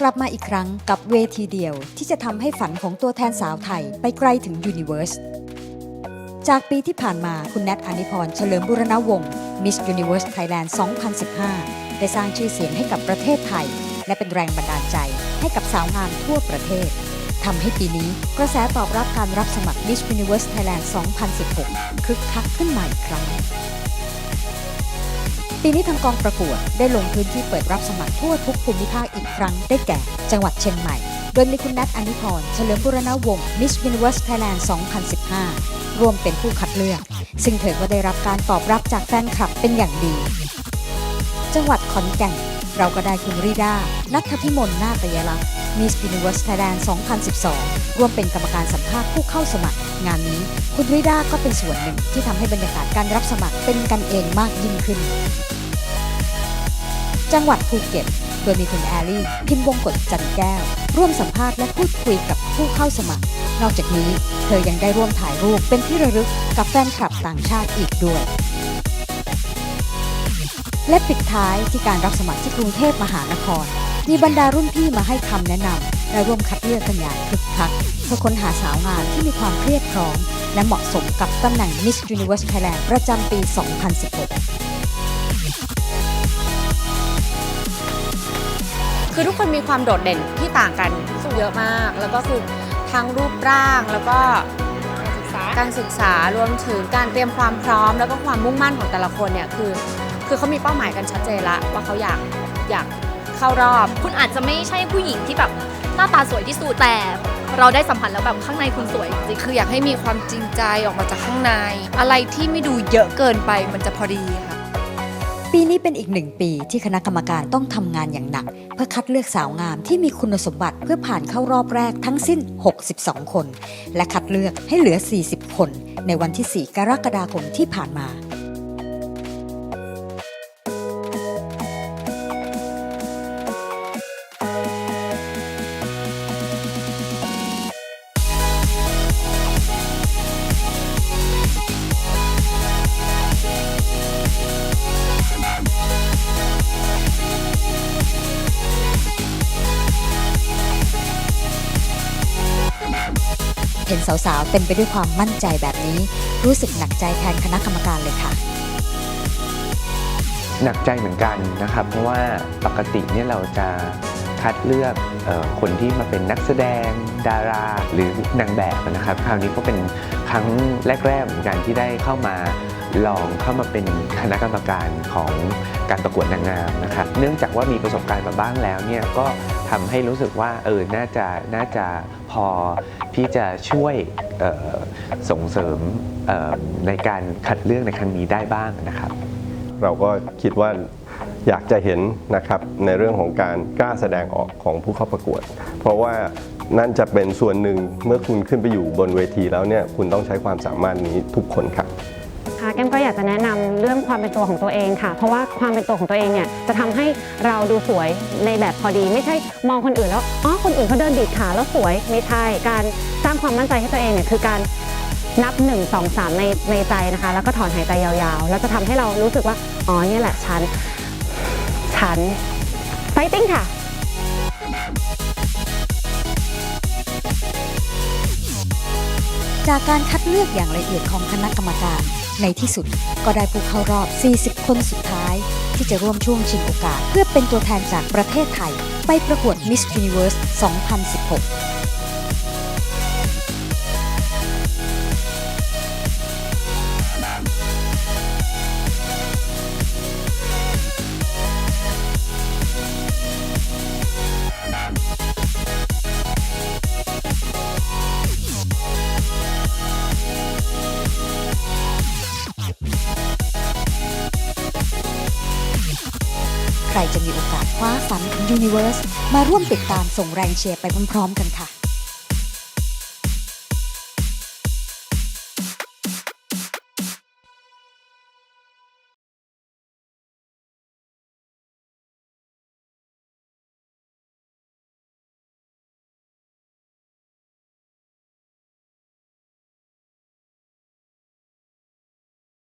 กลับมาอีกครั้งกับเวทีเดียวที่จะทำให้ฝันของตัวแทนสาวไทยไปไกลถึงยูนิเว r ร์ส จากปีที่ผ่านมาคุณแนทอานิพรเฉลิมบุรณวงศ์ Miss Universe Thailand 2015 ได้สร้างชื่อเสียงให้กับประเทศไทย และเป็นแรงบันดาลใจให้กับสาวงามทั่วประเทศทำให้ปีนี้กระแสตอบรับการรับสมัคร Miss Universe Thailand 2016 คึกคักขึ้นใหม่อีกครั้ง ปีนี้ทางกองประกวดได้ลงพื้นที่เปิดรับสมัครทั่วทุกภูมิภาคอีกครั้งได้แก่ จังหวัดเชียงใหม่ โดยมีคุณนัทอนิพรเฉลิมบุรณวงศ์ Miss Universe Thailand 2015 ร่วมเป็นผู้คัดเลือก ซึ่งเธอก็ได้รับการตอบรับจากแฟนคลับเป็นอย่างดี จังหวัดขอนแก่น เราก็ได้คุณริดานัทพิมลนาตยลักษณ์ Miss Universe Thailand 2012 ร่วมเป็นกรรมการสัมภาษณ์ผู้เข้าสมัคร งานนี้คุณริดาก็เป็นส่วนหนึ่งที่ทำให้บรรยากาศการรับสมัครเป็นกันเองมากยิ่งขึ้น จังหวัดภูเก็ต โดยมีคุณแอลลี่ พิมพ์วงกฎจันแก้ว ร่วมสัมภาษณ์และพูดคุยกับผู้เข้าสมัคร นอกจากนี้ เธอยังได้ร่วมถ่ายรูปเป็นที่ระลึกกับแฟนคลับต่างชาติอีกด้วย และปิดท้ายที่การรับสมัครที่กรุงเทพมหานคร มีบรรดารุ่นพี่มาให้คำแนะนำและร่วมคัดเลือกกันอย่างคึกคักเพื่อค้นหาสาวงามที่มีความเครียดพร้อม และเหมาะสมกับตำแหน่ง Miss Universe Thailand ประจำปี 2016คือทุกคนมีความโดดเด่นที่ต่างกันเยอะมาก แล้วก็คือทั้งรูปร่างแล้วก็การศึกษารวมถึงการเตรียมความพร้อม แล้วก็ความมุ่งมั่นของแต่ละคนเนี่ยคือ คือเขามีเป้าหมายกันชัดเจนละว่าเขาอยากอยากเข้ารอบ คุณอาจจะไม่ใช่ผู้หญิงที่แบบหน้าตาสวยที่สุดแต่เราได้สัมผัสแล้วแบบข้างในคุณสวยจริงคืออยากให้มีความจริงใจออกมาจากข้างใน อะไรที่ไม่ดูเยอะเกินไปมันจะพอดีค่ะ ปีนี้เป็นอีกหนึ่งปีที่คณะกรรมการต้องทำงานอย่างหนัก เพื่อคัดเลือกสาวงามที่มีคุณสมบัติเพื่อผ่านเข้ารอบแรกทั้งสิ้น 62 คน และคัดเลือกให้เหลือ 40 คน ในวันที่ 4 กรกฎาคมที่ผ่านมา เห็นสาวๆเต็มไปด้วยความมั่นใจแบบนี้ รู้สึกหนักใจแทนคณะกรรมการเลยค่ะ หนักใจเหมือนกันนะครับ เพราะว่าปกติเนี่ยเราจะคัดเลือกออคนที่มาเป็นนักแสดง ดารา หรือนางแบบนะครับ คราวนี้ก็เป็นครั้งแรกๆเหมือนกันที่ได้เข้ามา ลองเข้ามาเป็นคณะกรรมการของการประกวดนางงามนะครับเนื่องจากว่ามีประสบการณ์มาบ้างแล้วเนี่ยก็ทำให้รู้สึกว่าเออน่าจะน่าจะพอที่จะช่วยออส่งเสริมออในการคัดเลือกในครั้งนี้ได้บ้างนะครับ เราก็คิดว่าอยากจะเห็นนะครับในเรื่องของการกล้าแสดงออกของผู้เข้าประกวด เพราะว่านั่นจะเป็นส่วนหนึ่งเมื่อคุณขึ้นไปอยู่บนเวทีแล้วเนี่ยคุณต้องใช้ความสามารถนี้ทุกคนครับ จะแนะนำเรื่องความเป็นตัวของตัวเองค่ะ เพราะว่าความเป็นตัวของตัวเองเนี่ยจะทำให้เราดูสวยในแบบพอดี ไม่ใช่มองคนอื่นแล้วอ๋อคนอื่นเขาเดินดีดขาแล้วสวยไม่ใช่การสร้างความมั่นใจให้ตัวเองเนี่ยคือการนับ 1 2 3 ในในใจนะคะ แล้วก็ถอนหายใจยาวๆ แล้วจะทำให้เรารู้สึกว่า อ๋อเนี่ยแหละฉัน ฉันไฟติ้งค่ะ จากการคัดเลือกอย่างละเอียดของคณะกรรมการ ในที่สุดก็ได้ผู้เข้ารอบ 40 คนสุดท้าย ที่จะร่วมช่วงชิงโอกาส เพื่อเป็นตัวแทนจากประเทศไทย ไปประกวด Miss Universe 2016 ใครจะมีโอกาสคว้าฝันของยูนิเวอร์สมาร่วมติดตามส่งแรงเชียร์ไปพร้อมๆกันค่ะ